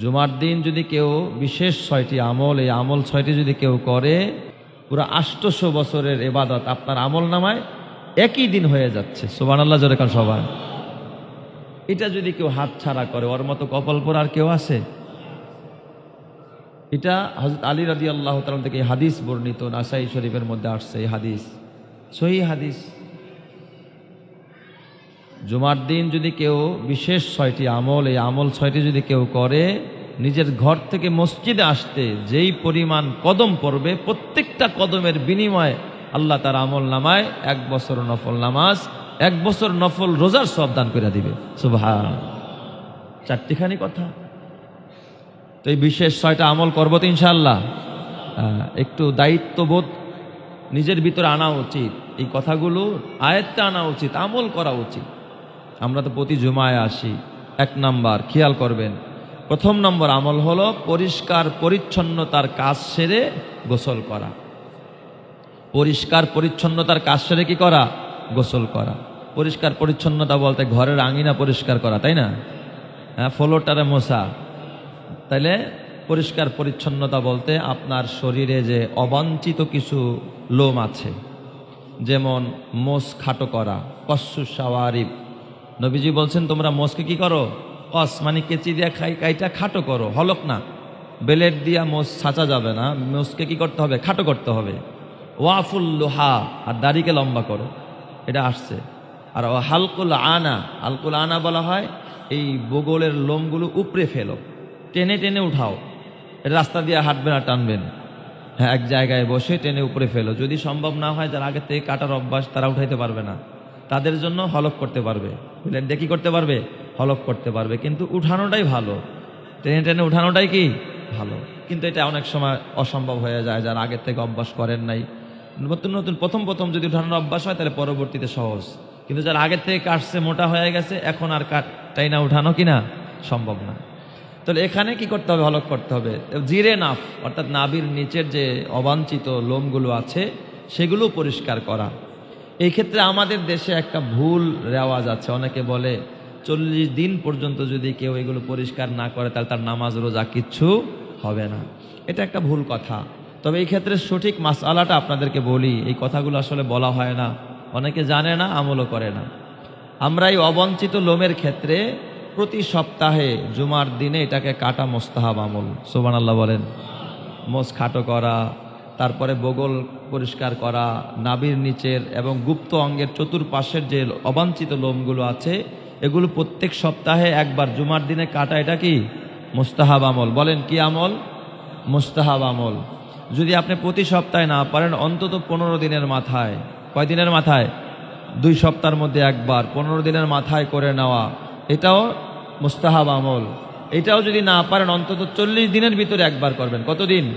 জুমার দিন যদি কেউ বিশেষ ছয়টি আমল, এই আমল ছয়টি যদি কেউ করে, পুরো আষ্টশো বছরের এবাদত আপনার আমল নামায় একই দিন হয়ে যাচ্ছে। সোবান আল্লাহ জোরেকান সবাই। এটা যদি কেউ হাত ছাড়া করে, ওর মতো কপাল পর আর কেউ আছে? এটা হজরত আলী রাদি আল্লাহ তালাম থেকে হাদিস বর্ণিত, নাসাই শরীফের মধ্যে আসছে এই হাদিস। সহি হাদিস। জুমার দিন যদি কেউ বিশেষ ছয়টি আমল, এই আমল ছয়টি যদি কেউ করে, নিজের ঘর থেকে মসজিদে আসতে যেই পরিমাণ কদম পড়বে, প্রত্যেকটা কদমের বিনিময়ে আল্লাহ তার আমল নামায় এক বছর নফল নামাজ, এক বছর নফল রোজার সব দান করে দিবে। সুবাহ চারটিখানি কথা। তো এই বিশেষ ছয়টা আমল করব তো ইনশাল্লাহ একটু দায়িত্ববোধ নিজের ভিতরে আনা উচিত। এই কথাগুলো আয়ত্তে আনা উচিত, আমল করা উচিত। আমরা তো প্রতি জুমায় আসি। এক নাম্বার, খেয়াল করবেন। প্রথম নম্বর আমল হলো পরিষ্কার পরিচ্ছন্নতার কাজ সেরে গোসল করা। পরিষ্কার পরিচ্ছন্নতার কাজ সেরে কি করা? গোসল করা। পরিষ্কার পরিচ্ছন্নতা বলতে ঘরের আঙিনা পরিষ্কার করা, তাই না? হ্যাঁ ফ্লোরটারে মশা তাইলে পরিষ্কার পরিচ্ছন্নতা বলতে আপনার শরীরে যে অবাঞ্ছিত কিছু লোম আছে, যেমন মোষ খাটো করা কস্সু সাওয়ারিব নবীজি বলছেন, তোমরা মোষকে কি করো? কস মানে কেচি দিয়া খাই, কাইটা খাটো করো, হলক না। বেলেট দিয়া মোষ ছাঁচা যাবে না, মোষকে কি করতে হবে? খাটো করতে হবে। ওয়াফুল লোহা, আর দাড়িকে লম্বা করো। এটা আসছে। আর হালকুল আনা হালকুল আনা বলা হয়, এই বগলের লোমগুলো উপরে ফেলো, টেনে টেনে উঠাও। রাস্তা দিয়ে হাঁটবেন আর টানবেন। হ্যাঁ এক জায়গায় বসে টেনে উপরে ফেলো। যদি সম্ভব না হয়, যারা আগে থেকে কাটার অভ্যাস, তারা উঠাইতে পারবে না। তাদের জন্য হলক করতে পারবে। বুঝলেন? দেখি করতে পারবে? হলক করতে পারবে। কিন্তু উঠানোটাই ভালো। টেনে টেনে উঠানোটাই কি? ভালো। কিন্তু এটা অনেক সময় অসম্ভব হয়ে যায়, যারা আগের থেকে অভ্যাস করেন নাই। নতুন নতুন, প্রথম প্রথম যদি উঠানোর অভ্যাস হয়, তাহলে পরবর্তীতে সহজ। কিন্তু যারা আগের থেকে কাটছে মোটা হয়ে গেছে, এখন আর কাটটাই না উঠানো কি না? সম্ভব না। তাহলে এখানে কি করতে হবে? হলক করতে হবে। জিরে নাফ, অর্থাৎ নাবির নিচের যে অবাঞ্ছিত লোমগুলো আছে, সেগুলো পরিষ্কার করা। এই ক্ষেত্রে আমাদের দেশে একটা ভুল রেওয়াজ আছে। অনেকে বলে, চল্লিশ দিন পর্যন্ত যদি কেউ এগুলো পরিষ্কার না করে, তাহলে তার নামাজ, রোজা কিচ্ছু হবে না। এটা একটা ভুল কথা। তবে এই ক্ষেত্রে সঠিক মাসালাটা আপনাদেরকে বলি, এই কথাগুলো আসলে বলা হয় না। অনেকে জানে না, আমলও করে না। আমরা এই অবঞ্চিত লোমের ক্ষেত্রে প্রতি সপ্তাহে জুমার দিনে এটাকে কাটা মোস্তাহাব আমল। সোবান আল্লাহ বলেন। মোষ খাটো করা, তারপরে বগল পরিষ্কার করা নাবির নিচের এবং গুপ্ত অঙ্গের চতুর্পাশের যে অবাঞ্ছিত লোমগুলো আছে, এগুলো প্রত্যেক সপ্তাহে একবার। জুমার দিনে কাটা এটা কি? মোস্তাহাব আমল। বলেন, কি আমল? মোস্তাহাব আমল। যদি আপনি প্রতি সপ্তাহে না পারেন, অন্তত পনেরো দিনের মাথায়। কয় দিনের মাথায়? দুই সপ্তাহের মধ্যে একবার। পনেরো দিনের মাথায় করে নেওয়া। এটাও মুস্তাহাব আমল। এটাও যদি না পারেন, অন্তত চল্লিশ দিনের ভিতরে একবার করবেন। কতদিন?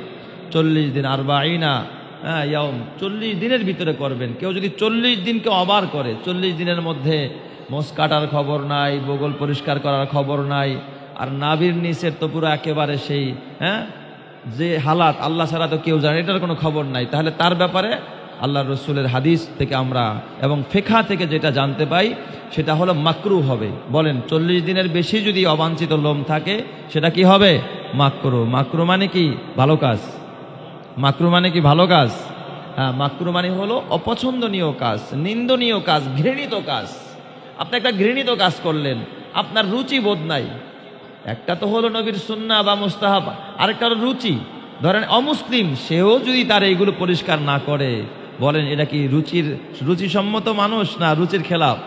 চল্লিশ দিন। আর বা আইনা হ্যাঁ চল্লিশ দিনের ভিতরে করবেন। কেউ যদি চল্লিশ দিনকে অবার করে, চল্লিশ দিনের মধ্যে মোষ কাটার খবর নাই বগল পরিষ্কার করার খবর নাই, আর নাবির নিচের তো পুরো একেবারে সেই হ্যাঁ? যে হালাত, আল্লাহ ছাড়া তো কেউ জানে, এটার কোনো খবর নাই। তাহলে তার ব্যাপারে আল্লাহ রসুলের হাদিস থেকে আমরা এবং ফেখা থেকে যেটা জানতে পাই, সেটা হলো মাকরু হবে। বলেন, চল্লিশ দিনের বেশি যদি অবাঞ্ছিত লোম থাকে, সেটা কি হবে? মাকরু। মাকরু মানে কি? ভালো কাজ। মাকরু মানে কি ভালো কাজ? হ্যাঁ মাকরু মানে হলো অপছন্দনীয় কাজ, নিন্দনীয় কাজ, ঘৃণিত কাজ। আপনি একটা ঘৃণিত কাজ করলেন, আপনার রুচি বোধ নাই। একটা তো হলো নবীর সুন্না বা মুস্তাহাব, আরেকটা হলো রুচি। ধরেন অমুসলিম, সেও যদি তার এইগুলো পরিষ্কার না করে, বলেন এটা কি রুচির, রুচিসম্মত মানুষ না রুচির খেলাফ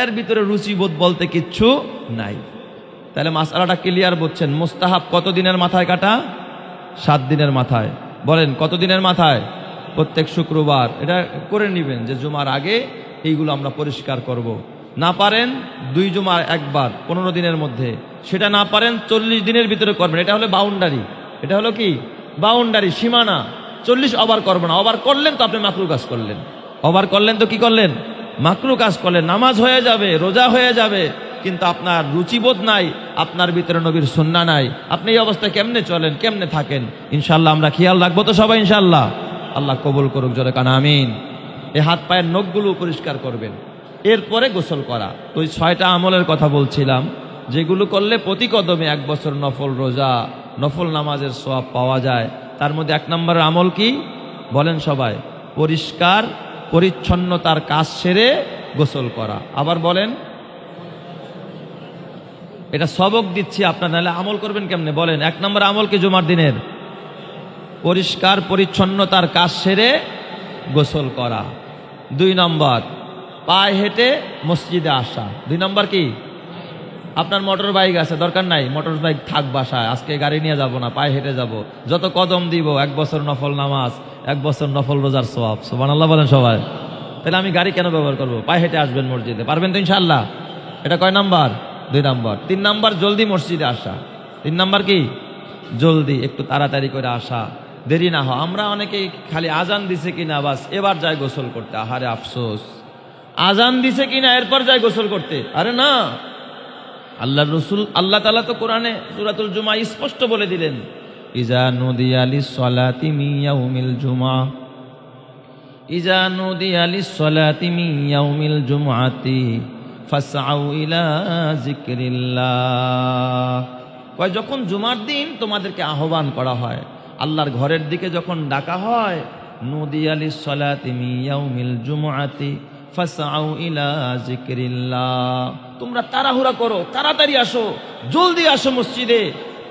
এর ভিতরে রুচিবোধ বলতে কিচ্ছু নাই। তাহলে মাসালাটা ক্লিয়ার বলছেন মুস্তাহাব কত দিনের মাথায় কাটা? সাত দিনের মাথায়। বলেন, কতদিনের মাথায়? প্রত্যেক শুক্রবার। এটা করে নেবেন যে জুমার আগে এইগুলো আমরা পরিষ্কার করব। না পারেন দুই জুমার একবার, পনেরো দিনের মধ্যে। সেটা না পারেন চল্লিশ দিনের ভিতরে করবেন। এটা হলো বাউন্ডারি এটা হলো কি? বাউন্ডারি সীমানা। চল্লিশ ওভার করব না। ওভার করলেন তো আপনি মাকরু কাজ করলেন। ওভার করলেন তো কি করলেন? মাকরু কাজ করলেন। নামাজ হয়ে যাবে, রোজা হয়ে যাবে। কিন্তু আপনার রুচিবোধ নাই, আপনার ভিতরে নবীর সন্না নাই। আপনি এই অবস্থায় কেমনে চলেন, কেমনে থাকেন? ইনশাল্লাহ আমরা খেয়াল রাখব তো সবাই ইনশাল্লাহ আল্লাহ কবুল করুক, জোরে কান, আমিন। এই হাত পায়ের নখগুলো পরিষ্কার করবেন। এরপরে গোসল করা। তো ওই ছয়টা আমলের কথা বলছিলাম, যেগুলো করলে প্রতি কদমে এক বছর নফল রোজা, নফল নামাজের সব পাওয়া যায়। তার মধ্যে এক নম্বরের আমল কি? বলেন সবাই, পরিষ্কার, পরিচ্ছন্নতার কাজ সেরে গোসল করা। আবার বলেন এটা সবক দিচ্ছি আপনার, নাহলে আমল করবেন কেমনে? বলেন, এক নম্বর আমল কি জুমার দিনের? পরিষ্কার পরিচ্ছন্নতার কাজ সেরে গোসল করা। দুই নম্বর, পায়ে হেঁটে মসজিদে আসা। দুই নম্বর কি? আপনার মোটর বাইক আছে, দরকার নাই? মোটর বাইক থাক বাসায়, আজকে গাড়ি নিয়ে যাব না, পায়ে হেঁটে যাব। যত কদম দিব, এক বছর নফল নামাজ, এক বছর নফল রোজার সব সোবান আল্লাহ বলেন সবাই। তাহলে আমি গাড়ি কেন ব্যবহার করব? পায়ে হেঁটে আসবেন মসজিদে, পারবেন তো ইনশাল্লাহ এটা কয় নাম্বার? দুই নম্বর। তিন নাম্বার, জলদি মসজিদে আসা। তিন নাম্বার কি? জলদি, একটু তাড়াতাড়ি করে আসা। দেরি না হয়। আমরা অনেকেই খালি আজান দিছে কিনা, বাস এবার যায় গোসল করতে। আহারে আফসোস। আজান দিছে কিনা, এরপর যায় গোসল করতে। আরে না। আল্লাহ রসুল, আল্লাহ তালা তো কোরআনে সুরাতুল জুমা স্পষ্ট বলে দিলেন, ইজা নদী আলি সলাতি মিয়াউমিল জুমা ইজা নদী আলি সলাতি মিয়াউমিল জুমাতি ফাসাউ ইলা জিক্রিল্লাহ কয়, যখন জুমার দিন তোমাদেরকে আহ্বান করা হয়, আল্লাহর ঘরের দিকে যখন ডাকা হয় নদী আলি সলাতি মিয়াউমিল জুমাতি ফাসাউ ইলা জিক্রিল্লাহ তোমরা তাড়াহুড়া করো, তাড়াতাড়ি আসো, জলদি আসো মসজিদে।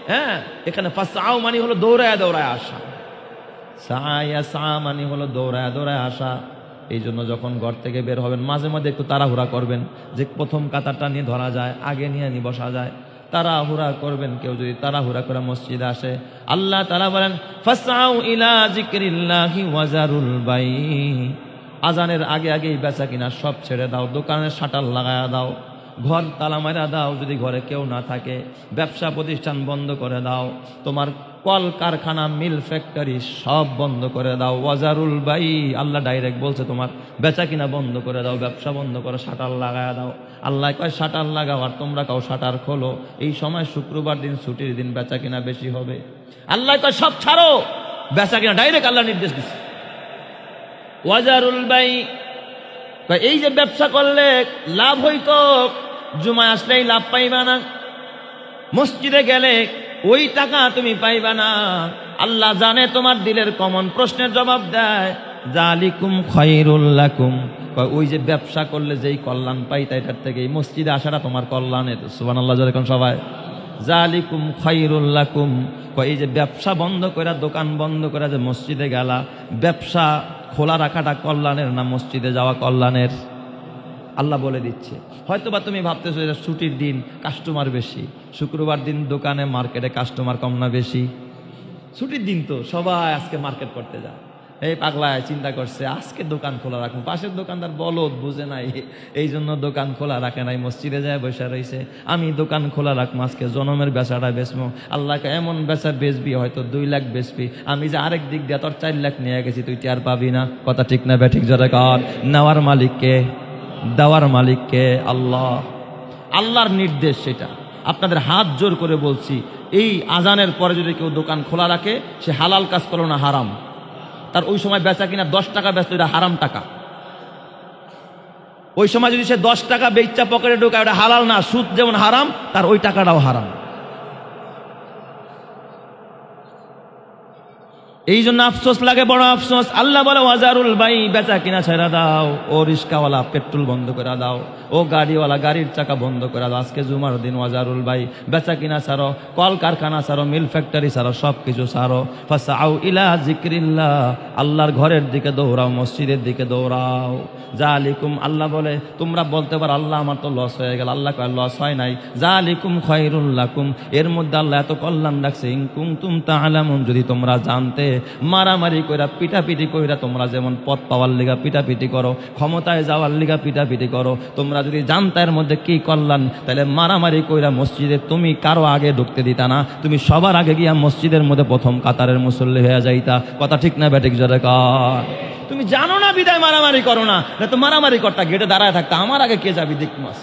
হ্যাঁ এখানে ফাসাউ মানে হলো দৌড়ায় দৌড়ায় আসা। সায়া সা মানে হলো দৌড়ায় দৌড়ায় আসা। এই জন্য যখন ঘর থেকে বের হবেন, মাঝে মাঝে একটু তাড়াহুড়া করবেন যে প্রথম কাতারটা নিয়ে ধরা যায়, আগে নিয়ে নিয়ে বসা যায়। তাড়াহুড়া করবেন কেউ যদি তাড়াহুড়া করে মসজিদে আসে। আল্লাহ তালা বলেন ওয়াজারুল বাই আজানের আগে আগেই বেচা কিনা সব ছেড়ে দাও দোকানের শাটার লাগায়া দাও, ঘর তালা মারা দাও, যদি ঘরে কেউ না থাকে। ব্যবসা প্রতিষ্ঠান বন্ধ করে দাও। তোমার কল কারখানা মিল ফ্যাক্টরি সব বন্ধ করে দাও। ওয়াজারুল বাই আল্লাহ ডাইরেক্ট বলছে তোমার, বেচা কিনা বন্ধ করে দাও, ব্যবসা বন্ধ করে শাটার লাগায়া দাও। আল্লাহ কয়, শাটার লাগাও আর তোমরা কাউ শাটার খোলো। এই সময় শুক্রবার দিন ছুটির দিন বেচা কিনা বেশি হবে। আল্লাহ কয়, সব ছাড়ো। বেচা কিনা ডাইরেক্ট আল্লাহ নির্দেশ দিচ্ছে ওয়াজারুল বাই এই যে ব্যবসা করলে লাভ হইতো, জুমায় আসলেই লাভ পাইবা না। মসজিদে গেলে ওই টাকা তুমি পাইবা না। আল্লাহ জানে তোমার দিলের কমন প্রশ্নের জবাব দেয়, জালিকুম খৈরুল্লাকুম কয়, ওই যে ব্যবসা করলে যেই কল্যাণ পাইতা এটার থেকে এই মসজিদে আসাটা তোমার কল্যাণের। সুবান আল্লাহ যেরকম সবাই। জালিকুম খৈরুল্লাকুম কয়, এই যে ব্যবসা বন্ধ করে দোকান বন্ধ করে যে মসজিদে গেলা, ব্যবসা খোলা রাখাটা কল্যাণের না মসজিদে যাওয়া কল্যাণের? আল্লাহ বলে দিচ্ছে। হয়তো বা তুমি ভাবতেছো এটা ছুটির দিন কাস্টমার বেশি। শুক্রবার দিন দোকানে মার্কেটে কাস্টমার কম না বেশি। ছুটির দিন তো, সবাই আজকে মার্কেট করতে যায়। এই পাগলায় চিন্তা করছে, আজকে দোকান খোলা রাখুন পাশের দোকানদার বলদ বুঝে নাই, এই জন্য দোকান খোলা রাখে নাই, মসজিদে যায় বসে রয়েছে আমি দোকান খোলা রাখব, আজকে জনমের বেচাটা বেচবো। আল্লাহকে এমন বেচা বেচবি, হয়তো দুই লাখ বেচবি। আমি যে আরেক দিক দিয়ে তোর চার লাখ নিয়ে গেছি, তুই টের পাবি না। কথা ঠিক না ব্যাঠিক জোরে কর। নেওয়ার মালিককে দেওয়ার মালিককে আল্লাহ। আল্লাহর নির্দেশ সেটা। আপনাদের হাত জোর করে বলছি, এই আজানের পরে যদি কেউ দোকান খোলা রাখে, সে হালাল কাজ করল না, হারাম। তার ওই সময় বেচা কিনা দশ টাকা ব্যস্ত, এটা হারাম টাকা। ওই সময় যদি সে দশ টাকা বেচা পকেটে ঢোকায়, ওটা হালাল না, সুদ যেমন হারাম, তার ওই টাকাটাও হারাম। এই জন্য আফসোস লাগে, বড় আফসোস। আল্লাহ বলে, ওয়াজারুল ভাই বেচা কিনা ছেড়া দাও। ও রিক্সাওয়ালা পেট্রোল বন্ধ করে দাও। ও গাড়িওয়ালা, গাড়ির চাকা বন্ধ করে দাও। আজকে জুমার দিন, ওয়াজারুল ভাই বেচা কিনা ছাড়ো। কল কারখানা ছাড়ো, মিল ফ্যাক্টরি ছাড়ো সব কিছু ছাড়ো। ফাসাউ ইলা জিক্রিল্লাহ আল্লাহর ঘরের দিকে দৌড়াও, মসজিদের দিকে দৌড়াও। জালিকুম আল্লাহ বলে, তোমরা বলতে পারো, আল্লাহ আমার তো লস হয়ে গেল। আল্লাহ কয় লস হয় নাই। জালিকুম খয়রুল্লাকুম এর মধ্যে আল্লাহ এত কল্যাণ রাখছে। ইনকুম তুম তাহলামুন যদি তোমরা জানতে মারামারি কইরা, পিটাপিটি কইরা তোমরা যেমন পথ পাওয়ার লিগা পিটাপিটি করো, ক্ষমতায় যাওয়ার লিগা পিটাপিটি করো, তোমরা যদি জানতে এর মধ্যে কি কল্যাণ তাহলে মারামারি কইরা মসজিদে তুমি কারও আগে ঢুকতে দিতা না, তুমি সবার আগে গিয়া মসজিদের মধ্যে প্রথম কাতারের মুসল্লি হয়ে যাইতা। কথা ঠিক না, ব্যাটিক জোরে কর। তুমি জানো না, বিদায় মারামারি করো না না তো মারামারি করতা গেটে দাঁড়ায় থাকতা, আমার আগে কে যাবি দেখ মাস।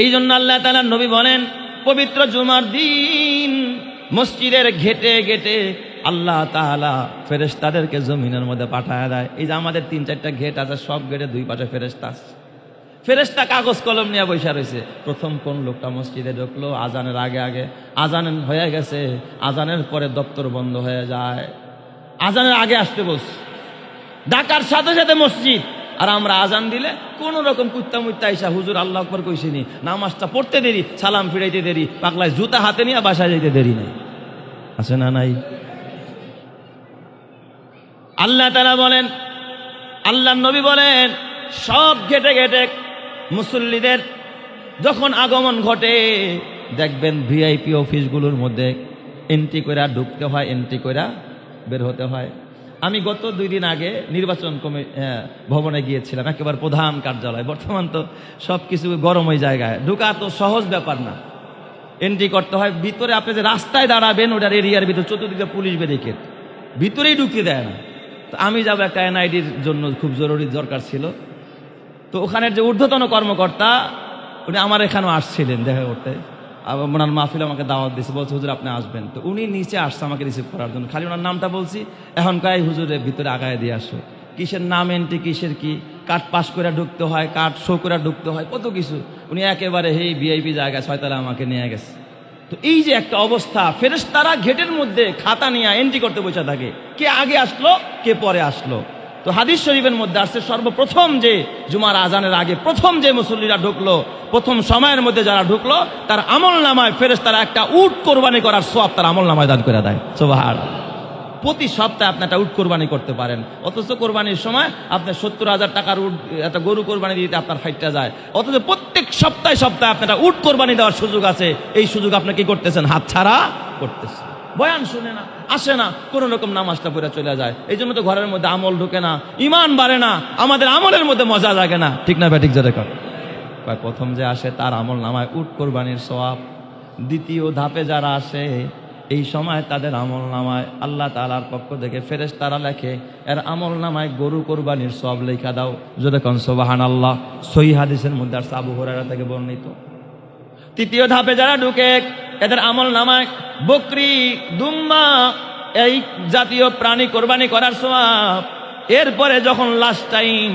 এই জন্য আল্লাহ তালা নবী বলেন, পবিত্র জুমার দিন মসজিদের ঘেটে ঘেটে আল্লাহ তাআলা ফেরেশতাদেরকে জমিনের মধ্যে পাঠায় দেয়। এই যে আমাদের তিন চারটা ঘেট আছে, সব গেটে দুই পাশে ফেরেশতা আছে। ফেরেস্তা কাগজ কলম নিয়ে বসে রয়েছে। প্রথম কোন লোকটা মসজিদে ঢুকলো, আজানের আগে আগে। আজান হয়ে গেছে, আজানের পরে দপ্তর বন্ধ হয়ে যায়। আজানের আগে আসতে বস। ডাকার সাথে সাথে মসজিদ। আর আমরা আজান দিলে কোন রকম কুত্তা মুত্তা আইসা হুজুর আল্লাহ আকবর কইসিনি নামাজটা পড়তে দেরি, সালাম ফিরাইতে দেরি, পাগলায় জুতা হাতে নিয়ে বাসায় যাইতে দেরি নাই। আছে না নাই? আল্লাহ তারা বলেন আল্লাহ নবী বলেন, সব ঘেটে ঘেটে মুসল্লিদের যখন আগমন ঘটে, দেখবেন ভিআইপি অফিসগুলোর মধ্যে এন্ট্রি করে ঢুকতে হয়, এন্ট্রি করে বের হতে হয়। আমি গত দুই দিন আগে নির্বাচন কমি ভবনে গিয়েছিলাম, একেবারে প্রধান কার্যালয়। বর্তমান তো সব কিছু গরম ওই জায়গায়। ঢুকা তো সহজ ব্যাপার না। এন্ট্রি করতে হয়, ভিতরে আপনি যে রাস্তায় দাঁড়াবেন, ওটার এরিয়ার ভিতরে, চতুর্দিকে পুলিশ ব্যারিকেড। ভিতরেই ঢুকিয়ে দেয় না। তো আমি যাব একটা এনআইডির জন্য, খুব জরুরি দরকার ছিল। তো ওখানের যে ঊর্ধ্বতন কর্মকর্তা, উনি আমার এখানেও আসছিলেন দেখা করতে ওনার মাহফিল আমাকে দাওয়াত দিয়েছে, বলছে, হুজুর, আপনি আসবেন। তো উনি নিচে আসছে আমাকে রিসিভ করার জন্য। খালি ওনার নামটা বলছি, এখন কাই হুজুরের ভিতরে আগায় দিয়ে আসো। কিসের নাম এন্ট্রি কিসের কি? কাঠ পাস করে ঢুকতে হয়, কাঠ শো করে ঢুকতে হয়, কত কিছু? উনি একেবারে, হেই ভিআইপি জায়গায় ছয়তলা আমাকে নিয়ে গেছে। তো এই যে একটা অবস্থা, ফেরেশতারা গেটের মধ্যে খাতা নিয়ে এন্ট্রি করতে বসে থাকে। কে আগে আসলো, কে পরে আসলো। তো হাদিস শরীফের মধ্যে আসছে সর্বপ্রথম যে জুমার আজানের আগে প্রথম যে মুসল্লিরা ঢুকলো, প্রথম সময়ের মধ্যে যারা ঢুকলো, তার আমল নামায় ফেরেস তারা একটা উট কোরবানি করার সব তার আমল নামায় দান করে দেয়। সোবাহার প্রতি সপ্তাহে আপনি একটা উট কোরবানি করতে পারেন। অথচ কোরবানির সময় আপনার সত্তর হাজার টাকার উট, একটা গরু কোরবানি দিতে আপনার ফাইটটা যায়। অথচ প্রত্যেক সপ্তাহে সপ্তাহে আপনার একটা উট কোরবানি দেওয়ার সুযোগ আছে। এই সুযোগ আপনি কি করতেছেন? হাত ছাড়া করতেছেন। বয়ান শুনে না, আসে না, কোনো রকম নামাজটা পড়ে চলে যায়। এই জন্য তো ঘরের মধ্যে আমল ঢুকে না, ইমান বাড়ে না, আমাদের আমলের মধ্যে মজা লাগে না। ঠিক না ব্যাটিক জোরে কর। প্রথম যে আসে, তার আমল নামায় উট কোরবানির সওয়াব। দ্বিতীয় ধাপে যারা আসে, এই সময় তাদের আমল নামায়, আল্লাহ তালার পক্ষ থেকে ফেরেস তারা লেখে, এর আমল নামায় গরু কোরবানির সব লেখা দাও। যদি কন সোবাহান আল্লাহ সই হাদিসের মধ্যে আর সাবু হরারা থেকে বর্ণিত। তৃতীয় ধাপে যারা ঢুকে এদের আমল নামায় বকরি, দুম্মা, এই জাতীয় প্রাণী কোরবানি করার সবাব এরপরে যখন লাস্ট টাইম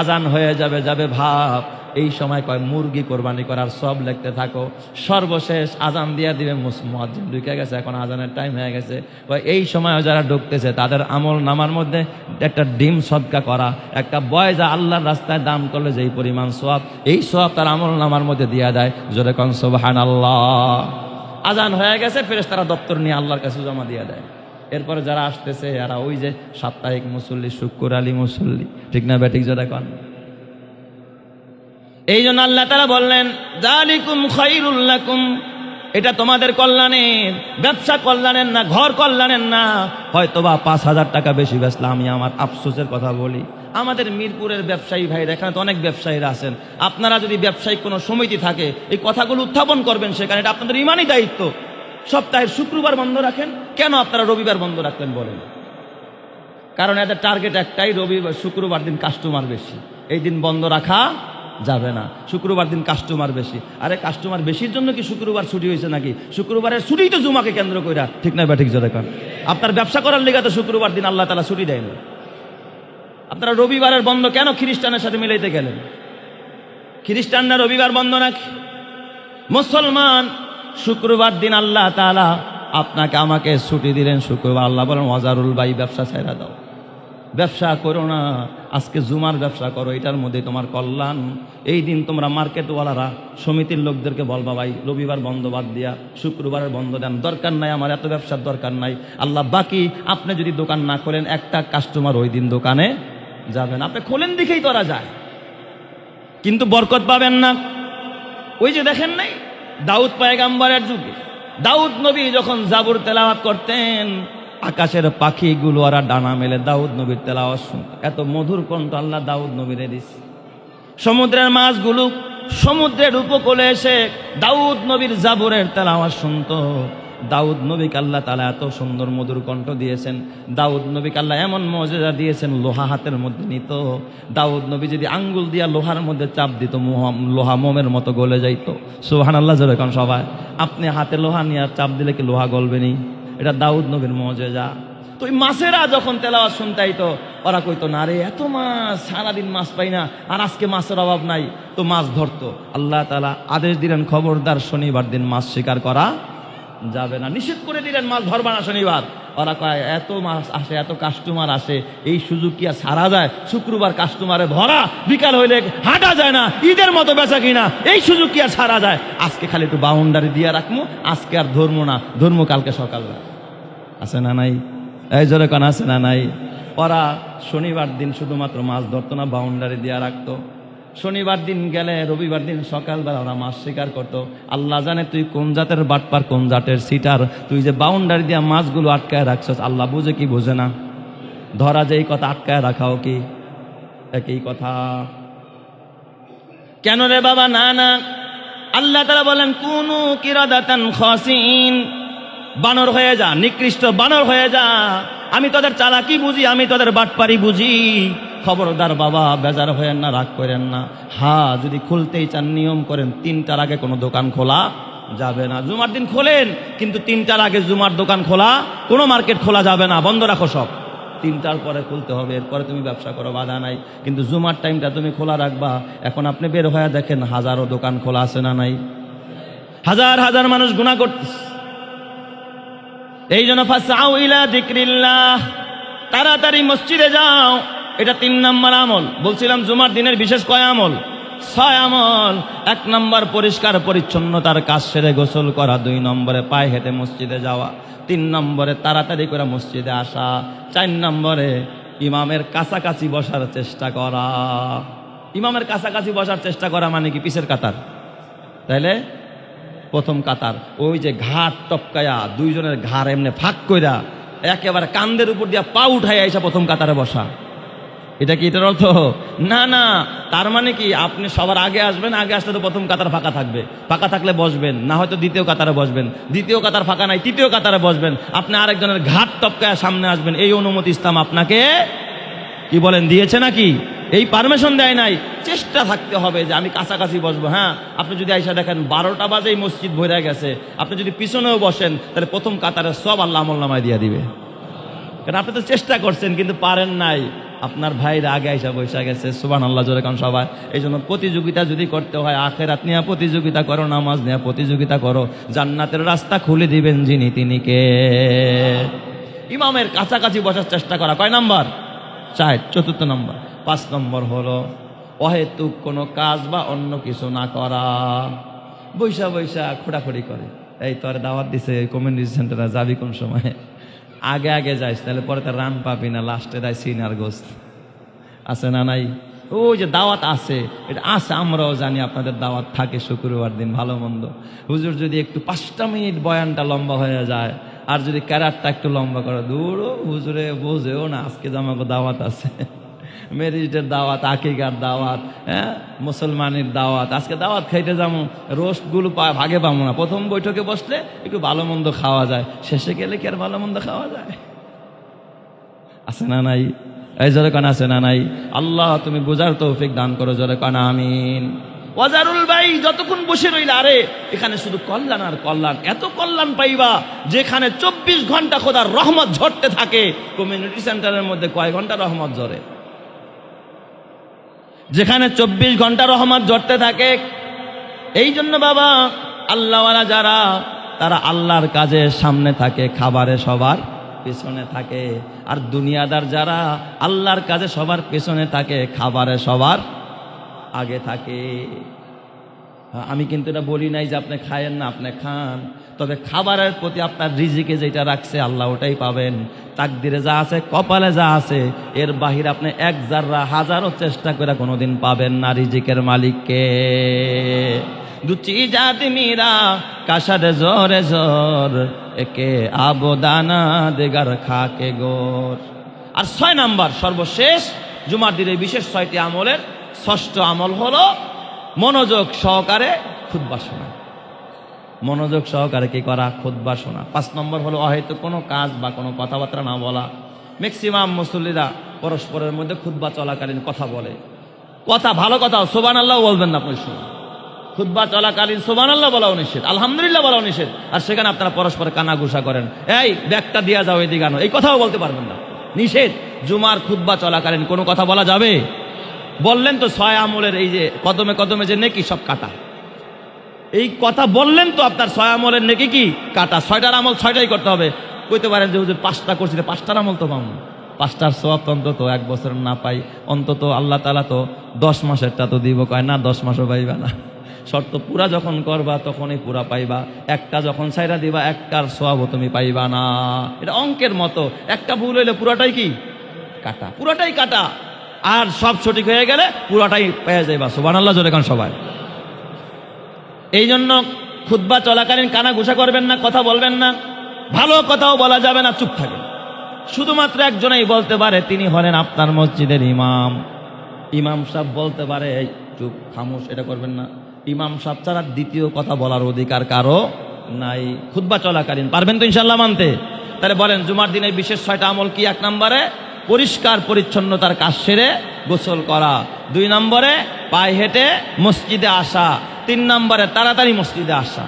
আজান হয়ে যাবে যাবে ভাব, এই সময় কয় মুরগি কোরবানি করার সব লিখতে থাকো। সর্বশেষ আজান দিয়ে দিবে মুসলিম ঢুকে গেছে, এখন আজানের টাইম হয়ে গেছে। কয় এই সময় যারা ঢুকতেছে, তাদের আমল নামার মধ্যে একটা ডিম সদকা করা, একটা বয় যা আল্লাহর রাস্তায় দান করলে যেই পরিমাণ সব এই সব তার আমল নামার মধ্যে দিয়া দেয়। জোরে কন সোবাহান আল্লাহ আজান হয়ে গেছে ফেরেস তারা দপ্তর নিয়ে আল্লাহর কাছে জমা দিয়ে দেয়। এরপরে যারা আসতেছে, এরা ওই যে সাপ্তাহিক মুসল্লি, শুক্র আলী মুসল্লি। ঠিক না ব্যাটিক জোরে কন। এই জন্য আল্লাহ তারা বললেন এটা তোমাদের কল্যাণের, ব্যবসা কল্যাণের না, ঘর কল্যাণের না। হয়তো বা পাঁচ হাজার টাকা বেশি বেচলাম, আমি আমার আফসোসের কথা বলি। আমাদের মিরপুরের ব্যবসায়ী ভাইরা এখানে তো অনেক ব্যবসায়ীরা আছেন। আপনারা যদি ব্যবসায়িক কোনো সমিতি থাকে, এই কথাগুলো উত্থাপন করবেন সেখানে, এটা আপনাদের ইমানই দায়িত্ব। সপ্তাহের শুক্রবার বন্ধ রাখেন, কেন আপনারা রবিবার বন্ধ রাখলেন বলেন? কারণ এদের টার্গেট একটাই রবিবার শুক্রবার দিন কাস্টমার বেশি। এই দিন বন্ধ রাখা যাবে না, শুক্রবার দিন কাস্টমার বেশি। আরে কাস্টমার বেশির জন্য কি শুক্রবার ছুটি হয়েছে নাকি? শুক্রবারের ছুটি তো জুমাকে কেন্দ্র কইরা, ঠিক না ঠিক জোরে কান আপনার ব্যবসা করার লেগে তো শুক্রবার দিন আল্লাহ তালা ছুটি দেয়নি আপনারা রবিবারের বন্ধ কেন খ্রিস্টানের সাথে মিলাইতে গেলেন? খ্রিস্টানরা রবিবার বন্ধ নাকি? মুসলমান, শুক্রবার দিন আল্লাহ তালা আপনাকে আমাকে ছুটি দিলেন। শুক্রবার আল্লাহ বলেন, ওয়াজারুল ভাই ব্যবসা ছেড়া দাও। ব্যবসা করো না। আজকে জুমার ব্যবসা করো। এটার মধ্যে তোমার কল্যাণ। এই দিন তোমরা মার্কেটওয়ালারা, সমিতির লোকদেরকে বলবা ভাই রবিবার বন্ধ বাদ দিয়া, শুক্রবারের বন্ধ দেন। দরকার নাই আমার, এত ব্যবসার দরকার নাই। আল্লাহ, বাকি আপনি যদি দোকান না খোলেন, একটা কাস্টমার ওই দিন দোকানে যাবেন। আপনি খোলেন দেখেই করা যায়। কিন্তু বরকত পাবেন না। ওই যে দেখেন নাই? দাউদ পায়গাম্বারের যুগে। দাউদ নবী যখন জাবুর তেলাওয়াত করতেন, আকাশের পাখিগুলো ওরা ডানা মেলে দাউদ নবীর তেলাওয়াত শুনত। এত মধুর কণ্ঠ আল্লাহ দাউদ নবীরে দিস সমুদ্রের মাছগুলো সমুদ্রের উপকূলে এসে দাউদ নবীর জাবুরের তেলাওয়াত শুনত। দাউদ নবীকে আল্লাহ তালা এত সুন্দর মধুর কণ্ঠ দিয়েছেন। দাউদ নবীকে আল্লাহ এমন মজেদা দিয়েছেন, লোহা হাতের মধ্যে নিত। দাউদ নবী যদি আঙ্গুল দিয়া লোহার মধ্যে চাপ দিত লোহা মোমের মতো গলে যাইত। সোহান আল্লাহ যেরকম সবাই। আপনি হাতে লোহা নিয়ে চাপ দিলে কি লোহা গলবে নি? এটা দাউদ নবীর মজেজা তো ওই মাছেরা যখন তেলাওয়াত শুনতে আইতো, ওরা কইতো, না রে, এত মাছ, সারাদিন মাছ পাই না, আর আজকে মাছের অভাব নাই। তো মাছ ধরতো। আল্লাহ তালা আদেশ দিলেন খবরদার শনিবার দিন মাছ শিকার করা যাবে না। নিষেধ করে দিলেন মাছ ধরবা না শনিবার ওরা কয়, এত মাছ আসে, এত কাস্টমার আসে, এই সুযোগ কি আর সারা যায়? শুক্রবার কাস্টমারে ভরা, বিকাল হইলে হাঁটা যায় না, ঈদের মতো বেচা কিনা, এই সুযোগ কি আর সারা যায়? আজকে খালি একটু বাউন্ডারি দিয়ে রাখব আজকে আর ধরবো না, ধর্ম কালকে সকালবেলা। আছে না নাই? এই জোরে কান, আছে না নাই? ওরা শনিবার দিন শুধুমাত্র মাছ ধরতো না বাউন্ডারি দিয়ে রাখতো। শনিবার দিন গেলে রবিবার দিন সকালবেলা ওরা মাছ শিকার করতো। আল্লাহ জানে তুই কোন জাতের বাটপার, কোন জাতের সিটার। তুই যে বাউন্ডারি দিয়া মাছগুলো আটকায় রাখছস, আল্লাহ বুঝে কি বুঝে না? ধরা যে এই কথা আটকায় রাখাও কি? একই কথা। কেন রে বাবা, না না। আল্লাহ তারা বলেন, কোন খসিন। বানর হয়ে যা, নিকৃষ্ট বানর হয়ে যা। আমি তোদের চালাকি বুঝি, আমি তোদের বাটপারি বুঝি। খবরদার বাবা, বেজার হয়েন না, রাগ করেন না। হা, যদি খুলতেই চান, নিয়ম করেন, তিনটার আগে কোনো দোকান খোলা যাবে না। জুমার দিন খোলেন, কিন্তু তিনটার আগে জুমার দোকান খোলা, কোনো মার্কেট খোলা যাবে না। বন্ধ রাখো সব। তিনটার পরে খুলতে হবে, এরপরে তুমি ব্যবসা করো, বাধা নাই। কিন্তু জুমার টাইমটা তুমি খোলা রাখবা। এখন আপনি বের হয়ে দেখেন, হাজারো দোকান খোলা আছে না নাই। হাজার হাজার মানুষ গুণা করতেছে। এই জন্য ইলা তাড়াতাড়ি মসজিদে যাও। এটা তিন নম্বর আমল। বলছিলাম, জুমার দিনের বিশেষ কয় আমল? ছয় আমল। এক নম্বর, পরিষ্কার পরিচ্ছন্নতার কাজ সেরে গোসল করা। দুই নম্বরে, পায়ে হেঁটে মসজিদে যাওয়া। তিন নম্বরে, তাড়াতাড়ি করে মসজিদে আসা। চার নম্বরে, ইমামের কাছাকাছি বসার চেষ্টা করা। ইমামের কাছাকাছি বসার চেষ্টা করা মানে কি? পিসের কাতার। তাইলে? প্রথম কাতার। ওই যে ঘাট টপকায়া, দুইজনের ঘাড় এমনি ফাঁক কইরা, একেবারে কান্দের উপর দিয়া পা উঠাইয়া এসে প্রথম কাতারে বসা। এটা কি এটার অর্থ? না না, তার মানে কি, আপনি সবার আগে আসবেন, আগে আসলে তো প্রথম কাতার ফাঁকা থাকবে। ফাঁকা থাকলে বসবেন, না হয়তো দ্বিতীয় কাতারে বসবেন। দ্বিতীয় কাতার ফাঁকা নাই, তৃতীয় কাতারে বসবেন। আপনি আরেকজনের ঘাট টপকায় সামনে আসবেন। এই অনুমতি ইসলাম আপনাকে কি বলেন, দিয়েছে নাকি? এই পারমিশন দেয় নাই। চেষ্টা থাকতে হবে যে আমি কাছাকাছি বসবো। হ্যাঁ আপনি যদি আইসা দেখেন বারোটা বাজেই মসজিদ ভরে গেছে। আপনি যদি পিছনেও বসেন, তাহলে প্রথম কাতারে সব আল্লাহ আমল নামায় দিয়ে দিবে। কারণ আপনি তো চেষ্টা করছেন, কিন্তু পারেন নাই। আপনার ভাইরা আগে আইসা বৈশা গেছে সুবান আল্লাহ জোরে কারণ সবাই। এই জন্য প্রতিযোগিতা যদি করতে হয়, আখেরাত নিয়ে প্রতিযোগিতা করো, নামাজ নিয়ে প্রতিযোগিতা করো, জান্নাতের রাস্তা খুলে দিবেন যিনি তিনি কে। ইমামের কাছাকাছি বসার চেষ্টা করা, কয় নাম্বার? চার, চতুর্থ নম্বর। পাঁচ নম্বর হলো, অহেতুক কোনো কাজ বা অন্য কিছু না করা। বৈশা বৈশা খোঁড়াখড়ি করে, এই তোর দাওয়াত দিছে কমিউনিটি সেন্টারে যাবি কোন সময়? আগে আগে যাইস, তাহলে পরে তার রান পাবি না লাস্টে দেয় সিনার গোস্ত। আছে না নাই? ও যে দাওয়াত আছে, এটা আছে, আমরাও জানি আপনাদের দাওয়াত থাকে শুক্রবার দিন, ভালো মন্দ। হুজুর যদি একটু পাঁচটা মিনিট বয়ানটা লম্বা হয়ে যায়, আর যদি ক্যারারটা একটু লম্বা করে, দূর হুজুরে বোঝেও না, আজকে যে আমাকে দাওয়াত আছে। মেরিটের দাওয়াত, আকিকার দাওয়াত হ্যাঁ? মুসলমানের দাওয়াত। আজকে দাওয়াত খাইতে যাব রোস্টগুলো ভাগে পাবো না। প্রথম বৈঠকে বসলে একটু ভালো মন্দ খাওয়া যায়। শেষে গেলে কি আর ভালো মন্দ খাওয়া যায়? আছে না নাই? এই জোরে কান, আছে না নাই? আল্লাহ, তুমি বোঝার তৌফিক দান করো, জোরে কান, আমিন। ওয়াজারুল ভাই যতক্ষণ বসে রইল, আরে, এখানে শুধু কল্যাণ আর কল্যাণ। এত কল্যাণ পাইবা যেখানে চব্বিশ ঘণ্টা খোদার রহমত ঝরতে থাকে। কমিউনিটি সেন্টারের মধ্যে কয় ঘণ্টা রহমত ঝরে? যেখানে চব্বিশ ঘণ্টা রহমত ঝরতে থাকে, এই জন্য বাবা, আল্লাহওয়ালা যারা, তারা আল্লাহর কাজে সামনে থাকে, খাবারে সবার পেছনে থাকে। আর দুনিয়াদার যারা আল্লাহর কাজে সবার পেছনে থাকে, খাবারে সবার আগে থাকে। আমি কিন্তু এটা বলি নাই যে আপনি খায়েন না, আপনি খান। তবে খাবারের প্রতি আপনার রিজিকে যেটা রাখছে, আল্লাহ ওটাই পাবেন। তাকদিরে যা আছে, কপালে যা আছে, এর বাহির আপনি এক জাররা হাজারো চেষ্টা করে কোনোদিন পাবেন না রিজিকের মালিককে। দুচি জাতি মীরা কাসারে জোরে জোর, একে আবদানা দেগার খাকে গোর। আর ছয় নাম্বার, সর্বশেষ, জুমার দিনের বিশেষ ছয়টি আমলের ষষ্ঠ আমল হলো মনোযোগ সহকারে খুদ্া শোনা। মনোযোগ সহকারে কি করা? খুদ্া শোনা। পাঁচ নম্বর হলো হয়তো কোনো কাজ বা কোনো কথাবার্তা না বলা। ম্যাক্সিমাম মুসল্লিরা পরস্পরের মধ্যে খুদ্া চলাকালীন কথা বলে। কথা, ভালো কথা সোবান আল্লাহ বলবেন না শুনুন। খুদ্া চলাকালীন সোবান আল্লাহ বলাও নিষেধ। আলহামদুলিল্লাহ বলাও নিষেধ। আর সেখানে আপনারা পরস্পর কানাঘুষা করেন। এই, ব্যাগটা দিয়া যাও এদিকে আনো। এই কথাও বলতে পারবেন না। নিষেধ। জুমার খুদ্া চলাকালীন কোনো কথা বলা যাবে? বললেন তো, ছয় আমলের এই যে, কদমে কদমে যে নেকি সব কাটা। এই কথা বললেন তো আপনার ছয় আমলের নেকি কি? কাটা ছয়টার আমল ছয়টাই করতে হবে। কইতে পারেন যে হুজুর পাঁচটা করছি পাঁচটার আমল তো পাবো পাঁচটার সব অন্তত এক বছর না পাই, অন্তত আল্লাহ তালা তো দশ মাসেরটা তো দিব, কয় না, দশ মাসও পাইবা না। শর্ত পুরা যখন করবা, তখনই পুরা পাইবা। একটা যখন সাইরা দিবা, একটার সবও তুমি পাইবা না। এটা অঙ্কের মতো। একটা ভুল হইলে পুরাটাই কি? কাটা। পুরাটাই কাটা। আর সব সঠিক হয়ে গেলে পুরাটাই পেয়ে যাইবা। সুবান আল্লাহ জোরে কান সবাই। এই জন্য খুদ্া চলাকালীন কানা ঘুষা করবেন না, কথা বলবেন না। ভালো কথাও বলা যাবে না, চুপ থাকেন। শুধুমাত্র একজনেই বলতে পারে, তিনি হলেন আপনার মসজিদের ইমাম। ইমাম সাহেব বলতে পারে, "এই চুপ, খামোশ, এটা করবেন না। ইমাম সাহেব ছাড়া দ্বিতীয় কথা বলার অধিকার কারও নাই। খুদ্া চলাকালীন, পারবেন তো ইনশাল্লাহ মানতে? তাহলে বলেন, জুমার দিনে বিশেষ ছয়টা আমল কি? এক নম্বরে, পরিষ্কার পরিচ্ছন্নতার কাজ সেরে গোসল করা। দুই নম্বরে, পায়ে হেঁটে মসজিদে আসা। তিন নম্বরে তাড়াতাড়ি মসজিদে আসা।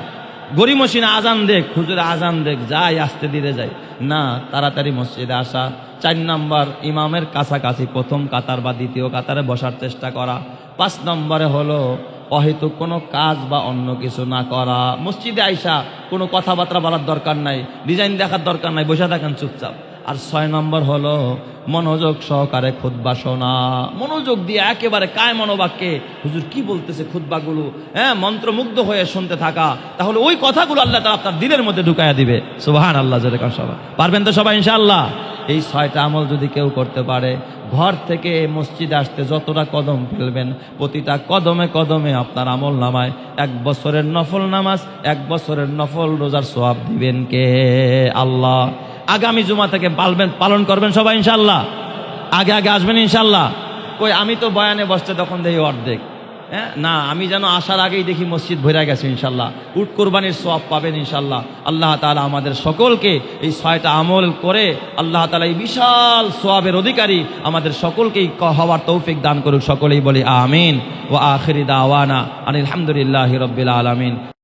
গড়ি মসিনে আজান দেখ, হুজুরে আজান দেখ, যাই, আসতে দিতে যাই। না, তাড়াতাড়ি মসজিদে আসা। চার নম্বর, ইমামের কাছাকাছি প্রথম কাতার বা দ্বিতীয় কাতারে বসার চেষ্টা করা। পাঁচ নম্বরে হলো অহেতুক কোনো কাজ বা অন্য কিছু না করা। মসজিদে আইসা কোনো কথাবার্তা বলার দরকার নাই, ডিজাইন দেখার দরকার নাই, বসে থাকেন চুপচাপ। আর ছয় নম্বর হলো মনোযোগ সহকারে খুদ্া শোনা। মনোযোগ দিয়ে একেবারে কায় মনোবাক্যে হুজুর কি বলতেছে খুদ্বাগুলো হ্যাঁ মন্ত্রমুগ্ধ হয়ে শুনতে থাকা। তাহলে ওই কথাগুলো আল্লাহ তালা আপনার দিলের মধ্যে ঢুকাইয়া দিবে। সুবাহান আল্লাহ যেরকম সবাই। পারবেন তো সবাই, ইনশাআল্লাহ? এই ছয়টা আমল যদি কেউ করতে পারে, ঘর থেকে মসজিদে আসতে যতটা কদম ফেলবেন, প্রতিটা কদমে কদমে আপনার আমল নামায়। এক বছরের নফল নামাজ, এক বছরের নফল রোজার সোয়াব দিবেন কে? আল্লাহ। আগামী জুমা থেকে পালবেন, পালন করবেন সবাই ইনশাল্লাহ আগে আগে আসবেন ইনশাল্লাহ কই, আমি তো বয়ানে বসতে তখন দেখি অর্ধেক। হ্যাঁ? না, আমি যেন আসার আগেই দেখি মসজিদ ভরে গেছে ইনশাল্লাহ উট কোরবানির সব পাবেন ইনশাল্লাহ আল্লাহ তালা আমাদের সকলকে এই ছয়টা আমল করে আল্লাহ তালা এই বিশাল সোয়াবের অধিকারী আমাদের সকলকেই হওয়ার তৌফিক দান করুক। সকলেই বলি আমিন। ও আখিরি দাওয়ানা আনিল হামদুলিল্লাহ রব্বিল আলমিন।